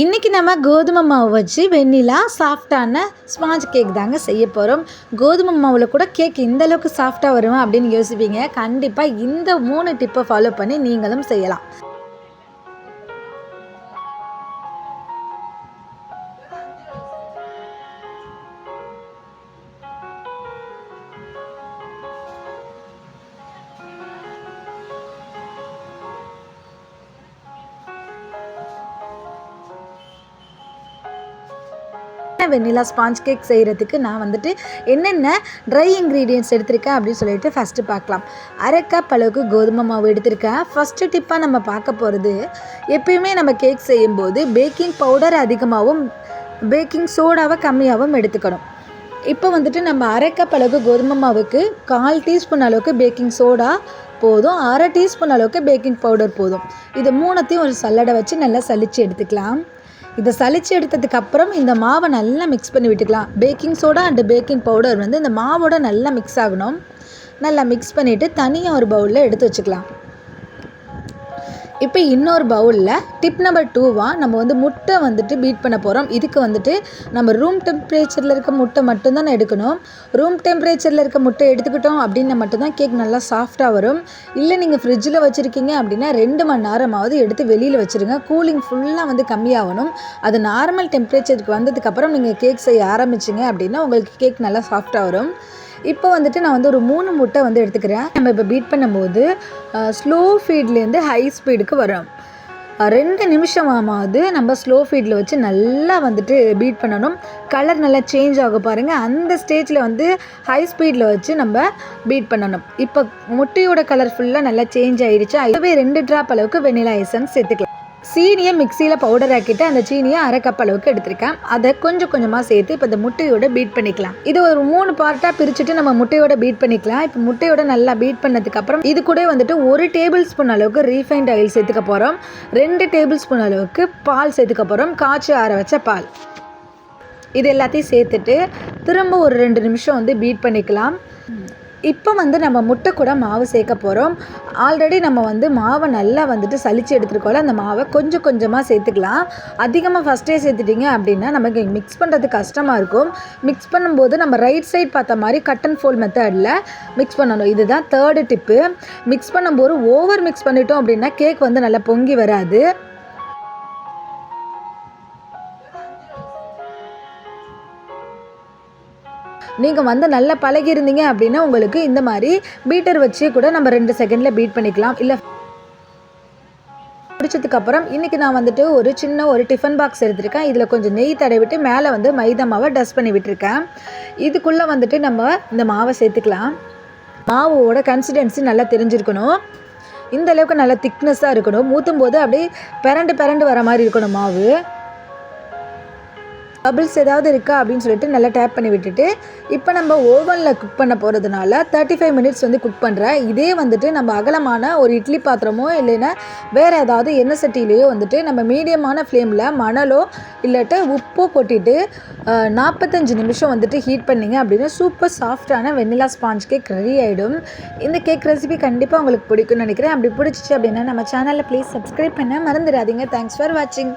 இன்றைக்கி நம்ம கோதுமை மாவு வச்சு வெண்ணிலா சாஃப்டான ஸ்பாஞ்ச் கேக் தாங்க செய்ய போகிறோம் கோதுமை மாவில் கூட கேக் இந்த அளவுக்கு சாஃப்டாக வருமா அப்படின்னு யோசிப்பீங்க. கண்டிப்பாக இந்த மூணு டிப்பை ஃபாலோ பண்ணி நீங்களும் செய்யலாம். வெண்ணிலா ஸ்பாஞ்ச் கேக் செய்கிறதுக்கு நான் வந்துட்டு என்னென்ன ட்ரை இன்க்ரீடியன்ட்ஸ் எடுத்திருக்கேன் அப்படின்னு சொல்லிட்டு ஃபஸ்ட்டு பார்க்கலாம். அரை கப் அளவுக்கு கோதுமை மாவு எடுத்திருக்கேன். ஃபஸ்ட்டு டிப்பாக நம்ம பார்க்க போகிறது எப்பயுமே நம்ம கேக் செய்யும்போது பேக்கிங் பவுடர் அதிகமாகவும் பேக்கிங் சோடாவை கம்மியாகவும் எடுத்துக்கணும். இப்போ வந்துட்டு நம்ம அரை கப் அளவுக்கு கோதுமை மாவுக்கு கால் டீஸ்பூன் அளவுக்கு பேக்கிங் சோடா போதும் அரை டீஸ்பூன் அளவுக்கு பேக்கிங் பவுடர் போதும். இது மூணத்தையும் ஒரு சல்லடை வச்சு நல்லா சலித்து எடுத்துக்கலாம். இதை சளிச்சு எடுத்ததுக்கு அப்புறம் இந்த மாவை நல்லா மிக்ஸ் பண்ணி விட்டுக்கலாம். Baking soda and baking powder வந்து இந்த மாவோட நல்லா மிக்ஸ் ஆகணும். நல்லா மிக்ஸ் பண்ணிவிட்டு தனியாக ஒரு பவுலில் எடுத்து வச்சுக்கலாம். இப்போ இன்னொரு பவுலில் டிப் நம்பர் டூவாக நம்ம வந்து முட்டை வந்துட்டு பீட் பண்ண போகிறோம் இதுக்கு வந்துட்டு நம்ம ரூம் டெம்பரேச்சரில் இருக்க முட்டை மட்டும்தான் எடுக்கணும். ரூம் டெம்பரேச்சரில் இருக்க முட்டை எடுத்துக்கிட்டோம் அப்படின்னா மட்டும்தான் கேக் நல்லா சாஃப்டாக வரும். இல்லை நீங்கள் ஃப்ரிட்ஜில் வச்சுருக்கீங்க அப்படின்னா ரெண்டு மணி நேரமாவது எடுத்து வெளியில் வச்சுருங்க. கூலிங் ஃபுல்லாக வந்து கம்மியாகணும். அது நார்மல் டெம்பரேச்சருக்கு வந்ததுக்கப்புறம் நீங்கள் கேக் செய்ய ஆரம்பிச்சிங்க அப்படின்னா உங்களுக்கு கேக் நல்லா சாஃப்டாக வரும். இப்போ வந்துட்டு நான் வந்து ஒரு மூணு முட்டை வந்து எடுத்துக்கிறேன். நம்ம இப்போ பீட் பண்ணும்போது ஸ்லோ ஃபீட்லேருந்து ஹை ஸ்பீடுக்கு வரும். ரெண்டு நிமிஷமாவது நம்ம ஸ்லோ ஃபீடில் வச்சு நல்லா வந்துட்டு பீட் பண்ணணும். கலர் நல்லா சேஞ்ச் ஆக பாருங்கள் அந்த ஸ்டேஜில் வந்து ஹை ஸ்பீடில் வச்சு நம்ம பீட் பண்ணணும். இப்போ முட்டையோட கலர் ஃபுல்லாக நல்லா சேஞ்ச் ஆயிடுச்சு அதுவே ரெண்டு ட்ராப் அளவுக்கு வெனிலா எசன்ஸ் சேர்த்துக்கலாம். சீனியை மிக்சியில் பவுடர் ஆக்கிட்டு அந்த சீனியை அரை கப் அளவுக்கு எடுத்திருக்கேன். அதை கொஞ்சம் கொஞ்சமாக சேர்த்து இப்போ இந்த முட்டையோட பீட் பண்ணிக்கலாம். இது ஒரு மூணு பார்ட்டாக பிரிச்சுட்டு நம்ம முட்டையோட பீட் பண்ணிக்கலாம். இப்போ முட்டையோட நல்லா பீட் பண்ணதுக்கப்புறம் இது கூட வந்துட்டு ஒரு டேபிள் ஸ்பூன் அளவுக்கு ரீஃபைண்ட் ஆயில் சேர்த்துக்க போகிறோம் ரெண்டு டேபிள் ஸ்பூன் அளவுக்கு பால் சேர்த்துக்க போகிறோம் காய்ச்சி ஆற வச்ச பால். இது எல்லாத்தையும் சேர்த்துட்டு திரும்ப ஒரு ரெண்டு நிமிஷம் வந்து பீட் பண்ணிக்கலாம். இப்போ வந்து நம்ம முட்டை கூட மாவு சேர்க்க போகிறோம் ஆல்ரெடி நம்ம வந்து மாவை நல்லா வந்துட்டு சளிச்சு எடுத்துருக்கோம்ல அந்த மாவை கொஞ்சம் கொஞ்சமாக சேர்த்துக்கலாம். அதிகமாக ஃபஸ்ட்டே சேர்த்துட்டிங்க அப்படின்னா நமக்கு மிக்ஸ் பண்ணுறது கஷ்டமாக இருக்கும். மிக்ஸ் பண்ணும்போது நம்ம ரைட் சைட் பார்த்த மாதிரி கட் அண்ட் ஃபோல் மெத்தடில் மிக்ஸ் பண்ணணும். இதுதான் தேர்டு டிப்பு மிக்ஸ் பண்ணும்போது ஓவர் மிக்ஸ் பண்ணிட்டோம் அப்படின்னா கேக் வந்து நல்லா பொங்கி வராது. நீங்கள் வந்து நல்லா பழகிருந்தீங்க அப்படின்னா உங்களுக்கு இந்த மாதிரி பீட்டர் வச்சு கூட நம்ம ரெண்டு செகண்டில் பீட் பண்ணிக்கலாம். இல்லை பிடிச்சதுக்கப்புறம் இன்றைக்கி நான் வந்துட்டு ஒரு சின்ன ஒரு டிஃபன் பாக்ஸ் எடுத்திருக்கேன். இதில் கொஞ்சம் நெய் தடவிட்டு மேலே வந்து மைதா மாவை டஸ்ட் பண்ணி விட்டுருக்கேன். இதுக்குள்ளே வந்துட்டு நம்ம இந்த மாவை சேர்த்துக்கலாம். மாவோட கன்சிஸ்டன்சி நல்லா தெரிஞ்சிருக்கணும். இந்த அளவுக்கு நல்லா திக்னஸ்ஸாக இருக்கணும். ஊற்றும் போது அப்படியே பிறண்டு பிறண்டு வர மாதிரி இருக்கணும் மாவு. பபிள்ஸ் ஏதாவது இருக்கா அப்படின்னு சொல்லிட்டு நல்லா டேப் பண்ணி விட்டுட்டு இப்போ நம்ம ஓவனில் குக் பண்ண போகிறதுனால தேர்ட்டி ஃபைவ் மினிட்ஸ் வந்து குக் பண்ணுறேன் இதே வந்துட்டு நம்ம அகலமான ஒரு இட்லி பாத்திரமோ இல்லைன்னா வேறு ஏதாவது எண்ணெய் சட்டியிலையோ வந்துட்டு நம்ம மீடியமான ஃப்ளேமில் மணலோ இல்லாட்ட உப்போ கொட்டிட்டு நாற்பத்தஞ்சு நிமிஷம் வந்துட்டு ஹீட் பண்ணிங்க அப்படின்னா சூப்பர் சாஃப்டான வெண்ணிலா ஸ்பாஞ்ச் கேக் ரெடி ஆகிடும் இந்த கேக் ரெசிபி கண்டிப்பாக உங்களுக்கு பிடிக்கும்னு நினைக்கிறேன். அப்படி பிடிச்சிச்சு அப்படின்னா நம்ம சேனலில் ப்ளீஸ் சப்ஸ்கிரைப் பண்ண மறந்துடாதீங்க. தேங்க்ஸ் ஃபார் வாட்சிங்